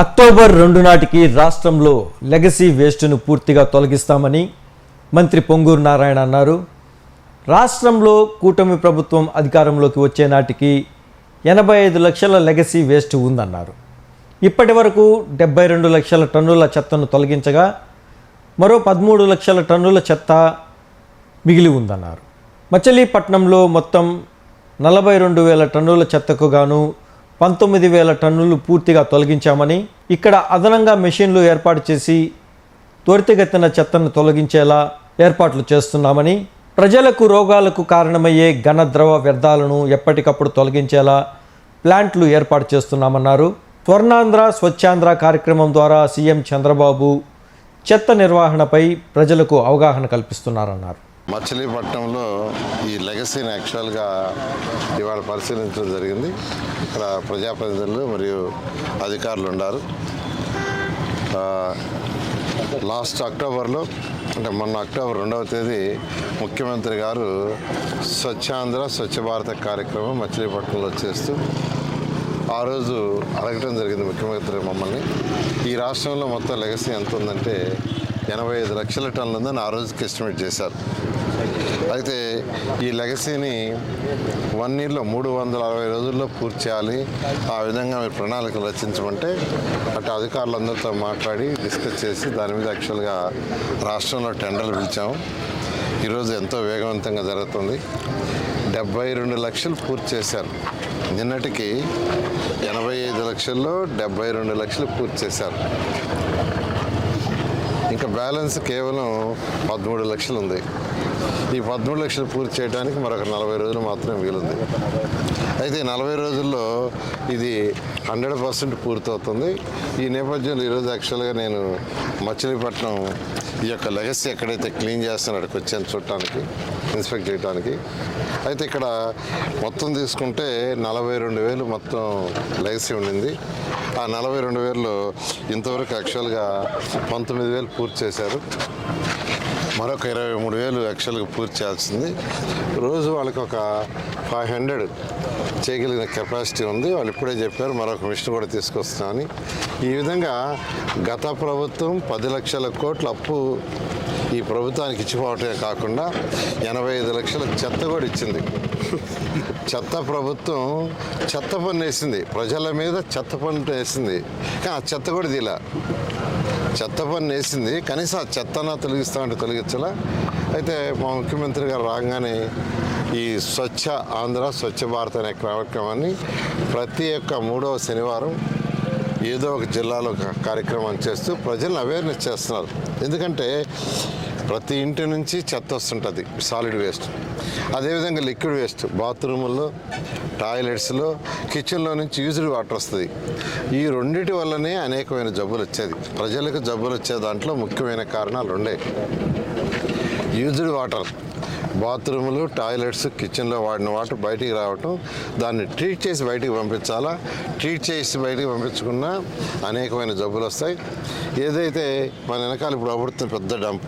October రెండు నాటికి రాష్ట్రంలో లెగసీ వేస్ట్ను పూర్తిగా తొలగిస్తామని మంత్రి పొంగూరు నారాయణ అన్నారు. రాష్ట్రంలో కూటమి ప్రభుత్వం అధికారంలోకి వచ్చే నాటికి ఎనభై ఐదు లక్షల లెగసీ వేస్ట్ ఉందన్నారు. ఇప్పటి వరకు డెబ్బై రెండు లక్షల టన్నుల చెత్తను తొలగించగా మరో పదమూడు లక్షల టన్నుల చెత్త మిగిలి ఉందన్నారు. మచిలీపట్నంలో మొత్తం నలభై రెండు వేల టన్నుల చెత్తకు గాను పంతొమ్మిది వేల టన్నులు పూర్తిగా తొలగించామని ఇక్కడ అదనంగా మెషిన్లు ఏర్పాటు చేసి త్వరితగతిన చెత్తను తొలగించేలా ఏర్పాట్లు చేస్తున్నామని ప్రజలకు రోగాలకు కారణమయ్యే ఘన ద్రవ వ్యర్థాలను ఎప్పటికప్పుడు తొలగించేలా ప్లాంట్లు ఏర్పాటు చేస్తున్నామన్నారు. స్వర్ణాంధ్ర స్వచ్ఛాంధ్ర కార్యక్రమం ద్వారా సీఎం చంద్రబాబు చెత్త నిర్వహణపై ప్రజలకు అవగాహన కల్పిస్తున్నారన్నారు. మచిలీపట్నంలో ఈ లెగసీని యాక్చువల్గా ఇవాళ పరిశీలించడం జరిగింది. ఇక్కడ ప్రజాప్రతినిధులు మరియు అధికారులు ఉన్నారు. లాస్ట్ అక్టోబర్లో అంటే మొన్న అక్టోబర్ రెండవ తేదీ ముఖ్యమంత్రి గారు స్వచ్ఛాంధ్ర స్వచ్ఛ భారత కార్యక్రమం మచిలీపట్నంలో చేస్తూ ఆ రోజు అడగటం జరిగింది ముఖ్యమంత్రి మమ్మల్ని. ఈ రాష్ట్రంలో మొత్తం లెగసీ ఎంత ఉందంటే ఎనభై ఐదు లక్షల టన్నులందని ఆ రోజుకి ఎస్టిమేట్ చేశారు. అయితే ఈ లెగసీని వన్ ఇయర్లో మూడు వందల అరవై రోజుల్లో పూర్తి చేయాలి. ఆ విధంగా మీరు ప్రణాళికలు రచించమంటే అటు అధికారులందరితో మాట్లాడి డిస్కస్ చేసి దాని మీద యాక్చువల్గా రాష్ట్రంలో టెండర్లు పిలిచాము. ఈరోజు ఎంతో వేగవంతంగా జరుగుతుంది. డెబ్బై రెండు లక్షలు పూర్తి చేశారు. నిన్నటికి ఎనభై ఐదు లక్షల్లో డెబ్బై రెండు లక్షలు పూర్తి చేశారు. ఇంకా బ్యాలెన్స్ కేవలం పదమూడు లక్షలు ఉంది. ఈ పదమూడు లక్షలు పూర్తి చేయడానికి మరొక నలభై రోజులు మాత్రమే వీలుంది. అయితే నలభై రోజుల్లో ఇది హండ్రెడ్ పర్సెంట్ పూర్తవుతుంది. ఈ నేపథ్యంలో ఈరోజు యాక్చువల్గా నేను మచిలీపట్నం ఈ యొక్క లెగసీ ఎక్కడైతే క్లీన్ చేస్తాను అక్కడికి వచ్చాను చూడటానికి ఇన్స్పెక్ట్ చేయడానికి అయితే ఇక్కడ మొత్తం తీసుకుంటే నలభై రెండు వేలు మొత్తం లెగసీ ఉండింది. ఆ నలభై రెండు వేలు ఇంతవరకు యాక్చువల్గా పంతొమ్మిది వేలు పూర్తి చేశారు. మరొక ఇరవై మూడు వేలు లక్షలకు పూర్తి చేయాల్సింది. రోజు వాళ్ళకి ఒక ఫైవ్ హండ్రెడ్ చేయగలిగిన కెపాసిటీ ఉంది. వాళ్ళు ఇప్పుడే చెప్పారు మరొక మిషన్ కూడా తీసుకొస్తామని. ఈ విధంగా గత ప్రభుత్వం పది లక్షల కోట్ల అప్పు ఈ ప్రభుత్వానికి ఇచ్చిపోవటమే కాకుండా ఎనభై ఐదు లక్షల చెత్త కూడా ఇచ్చింది. చెత్త ప్రభుత్వం చెత్త పన్ను వేసింది. ప్రజల మీద చెత్త పన్ను వేసింది. కానీ ఆ చెత్త కూడా దీలా చెత్త పన్ను వేసింది. కనీసం ఆ చెత్తన తొలగిస్తామంటే తొలగించలా. అయితే మా ముఖ్యమంత్రి గారు రాగానే ఈ స్వచ్ఛ ఆంధ్ర స్వచ్ఛ భారత్ అనే కార్యక్రమాన్ని ప్రతి ఒక్క మూడవ శనివారం ఏదో ఒక జిల్లాలో ఒక కార్యక్రమం చేస్తూ ప్రజలను అవేర్నెస్ చేస్తున్నారు. ఎందుకంటే ప్రతి ఇంటి నుంచి చెత్త వస్తుంటుంది సాలిడ్ వేస్ట్ అదేవిధంగా లిక్విడ్ వేస్ట్ బాత్రూముల్లో టాయిలెట్స్లో కిచెన్లో నుంచి యూజ్డ్ వాటర్ వస్తుంది. ఈ రెండింటి వల్లనే అనేకమైన జబ్బులు వచ్చేది. ప్రజలకు జబ్బులు వచ్చే దాంట్లో ముఖ్యమైన కారణాలు ఉండే యూజ్డ్ వాటర్ బాత్రూములు టాయిలెట్స్ కిచెన్లో వాడిన వాటర్ బయటికి రావటం దాన్ని ట్రీట్ చేసి బయటికి పంపించాలా? ట్రీట్ చేసి బయటికి పంపించుకున్నా అనేకమైన జబ్బులు వస్తాయి. ఏదైతే మన వెనకాల ఇప్పుడు అబడుతున్న పెద్ద డంప్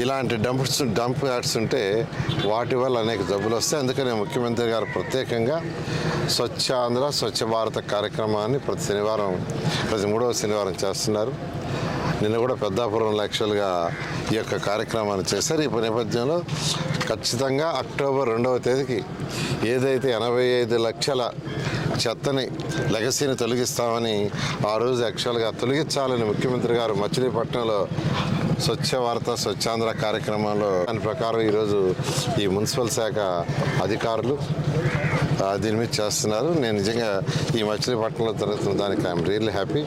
ఇలాంటి డంప్స్ డంప్ యాడ్స్ ఉంటే వాటి వల్ల అనేక జబ్బులు వస్తాయి. అందుకనే ముఖ్యమంత్రి గారు ప్రత్యేకంగా స్వచ్ఛ ఆంధ్ర స్వచ్ఛ భారత కార్యక్రమాన్ని ప్రతి శనివారం ప్రతి మూడవ శనివారం చేస్తున్నారు. నిన్న కూడా పెద్దాపురంలో యాక్చువల్గా ఈ యొక్క కార్యక్రమాన్ని చేశారు. ఈ నేపథ్యంలో ఖచ్చితంగా అక్టోబర్ రెండవ తేదీకి ఏదైతే ఎనభై ఐదు లక్షల చెత్తని లెగసీని తొలగిస్తామని ఆ రోజు యాక్చువల్గా తొలగించాలని ముఖ్యమంత్రి గారు మచిలీపట్నంలో స్వచ్ఛ భారత స్వచ్ఛాంధ్ర కార్యక్రమంలో దాని ప్రకారం ఈరోజు ఈ మున్సిపల్ శాఖ అధికారులు దీని మీద చేస్తున్నారు. నేను నిజంగా ఈ మచిలీపట్నంలో జరుగుతున్న దానికి ఐఎమ్ రియల్లీ హ్యాపీ.